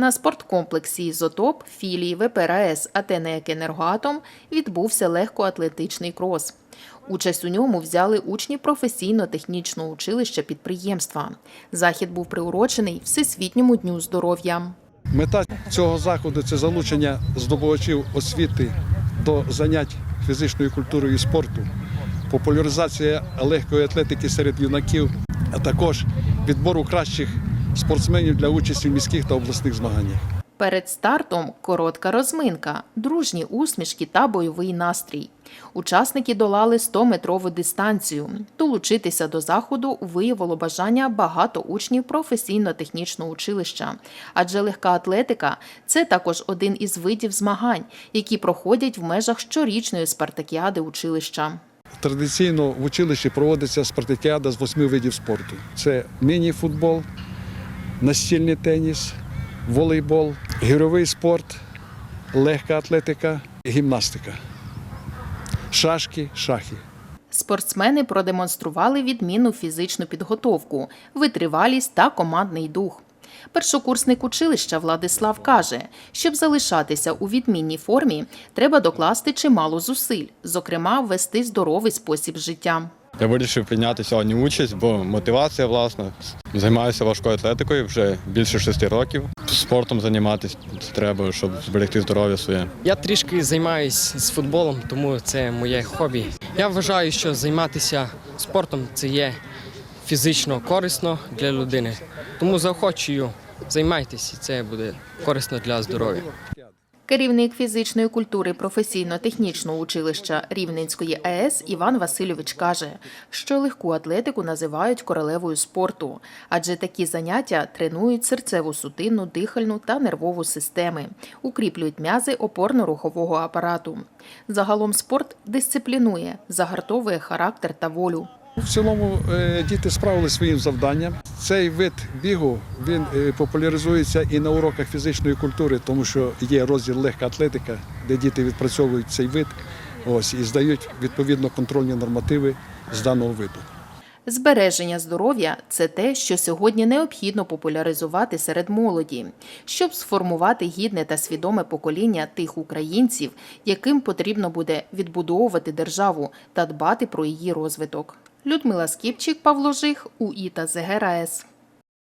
На спорткомплексі «Ізотоп» філії ВПРС «Атенек Енергоатом» відбувся легкоатлетичний крос. Участь у ньому взяли учні професійно-технічного училища підприємства. Захід був приурочений Всесвітньому дню здоров'я. Мета цього заходу це залучення здобувачів освіти до занять фізичною культурою і спорту, популяризація легкої атлетики серед юнаків, а також відбору кращих спортсменів для участі в міських та обласних змаганнях. Перед стартом коротка розминка, дружні усмішки та бойовий настрій. Учасники долали 100-метрову дистанцію. Долучитися до заходу виявило бажання багато учнів професійно-технічного училища, адже легка атлетика це також один із видів змагань, які проходять в межах щорічної спартакіади училища. Традиційно в училищі проводиться спартакіада з восьми видів спорту: це міні-футбол, настільний теніс, волейбол, гіровий спорт, легка атлетика, гімнастика, шашки, шахи. Спортсмени продемонстрували відмінну фізичну підготовку, витривалість та командний дух. Першокурсник училища Владислав каже, щоб залишатися у відмінній формі, треба докласти чимало зусиль, зокрема, вести здоровий спосіб життя. Я вирішив прийняти сьогодні участь, бо мотивація власна. Займаюся важкою атлетикою вже більше шести років. Спортом займатися треба, щоб зберегти здоров'я своє. Я трішки займаюся з футболом, тому це моє хобі. Я вважаю, що займатися спортом це є фізично корисно для людини. Тому заохочую, займайтеся, це буде корисно для здоров'я. Керівник фізичної культури професійно-технічного училища Рівненської АЕС Іван Васильович каже, що легку атлетику називають королевою спорту, адже такі заняття тренують серцеву судинну, дихальну та нервову системи, укріплюють м'язи опорно-рухового апарату. Загалом спорт дисциплінує, загартовує характер та волю. В цілому е, діти справили своїм завданням. Цей вид бігу він е, популяризується і на уроках фізичної культури, тому що є розділ легка атлетика, де діти відпрацьовують цей вид ось, і здають відповідно контрольні нормативи з даного виду. Збереження здоров'я це те, що сьогодні необхідно популяризувати серед молоді, щоб сформувати гідне та свідоме покоління тих українців, яким потрібно буде відбудовувати державу та дбати про її розвиток. Людмила Скіпчик, Павло Жих, УІТА ЗГРАЕС.